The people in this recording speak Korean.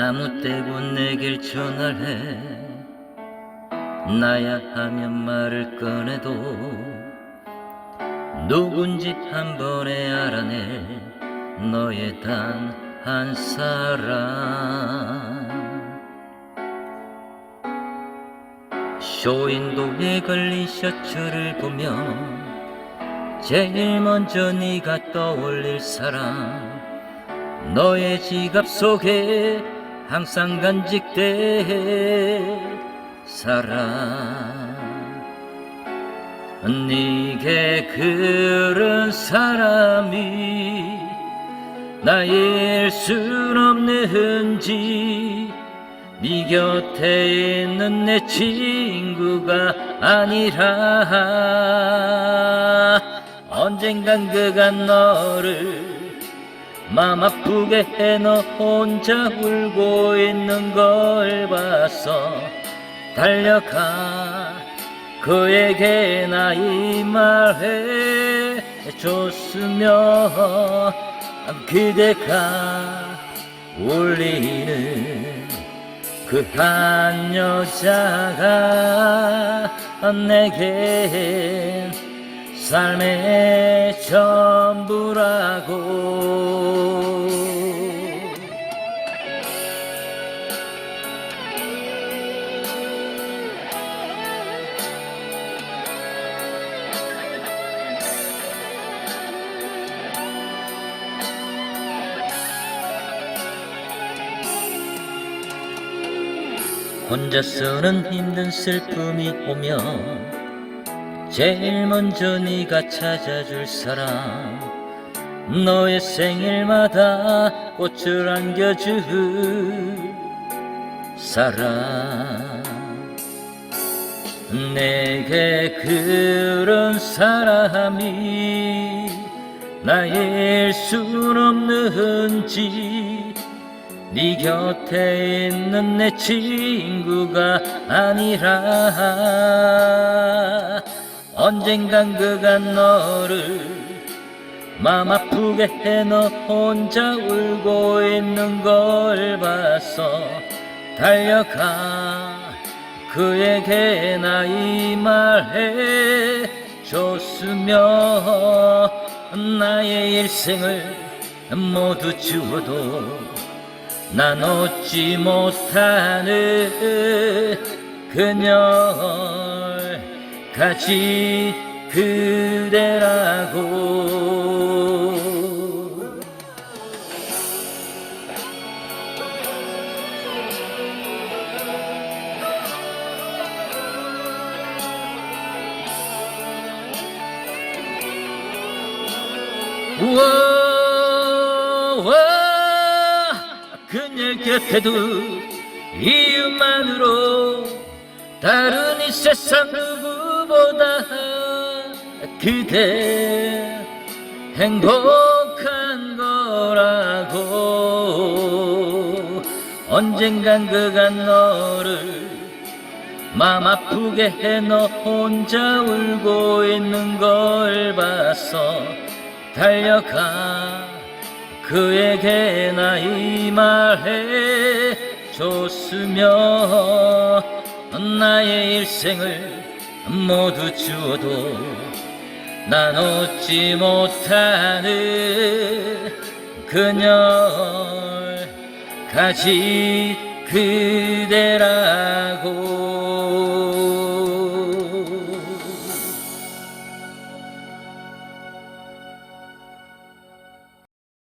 아무 때고 내길 전화해. 나야 하면 말을 꺼내도 누군지 한 번에 알아내 너의 단 한 사람. 쇼인도에 걸린 셔츠를 보면 제일 먼저 네가 떠올릴 사람. 너의 지갑 속에 항상 간직돼 사람 네게 그런 사람이 나일 순 없는지. 네 곁에 있는 내 친구가 아니라. 언젠간 그가 너를 맘 아프게 해 너 혼자 울고 있는 걸 봐서 달려가 그에게 나 이 말해 줬으면 그대가 울리는 그 한 여자가 내겐 삶의 전부라고. 혼자서는 힘든 슬픔이 오면 제일 먼저 네가 찾아줄 사람. 너의 생일마다 꽃을 안겨줄 사람. 내게 그런 사람이 나일 순 없는지 네 곁에 있는 내 친구가 아니라 언젠간 그가 너를 맘 아프게 해 너 혼자 울고 있는 걸 봐서 달려가. 그에게 나 이 말해 줬으면 나의 일생을 모두 주어도 난 얻지 못하는 그녀를 같이 그대라고. 우와 그녀 곁에도 이유만으로 다른 이 세상 누구 보다 그대 행복한 거라고. 언젠간 그가 너를 맘 아프게 해 너 혼자 울고 있는 걸 봐서 달려가 그에게 나 이 말해 줬으면 나의 일생을 모두 주어도 난 얻지 못하는 그녀를 가지 그대라고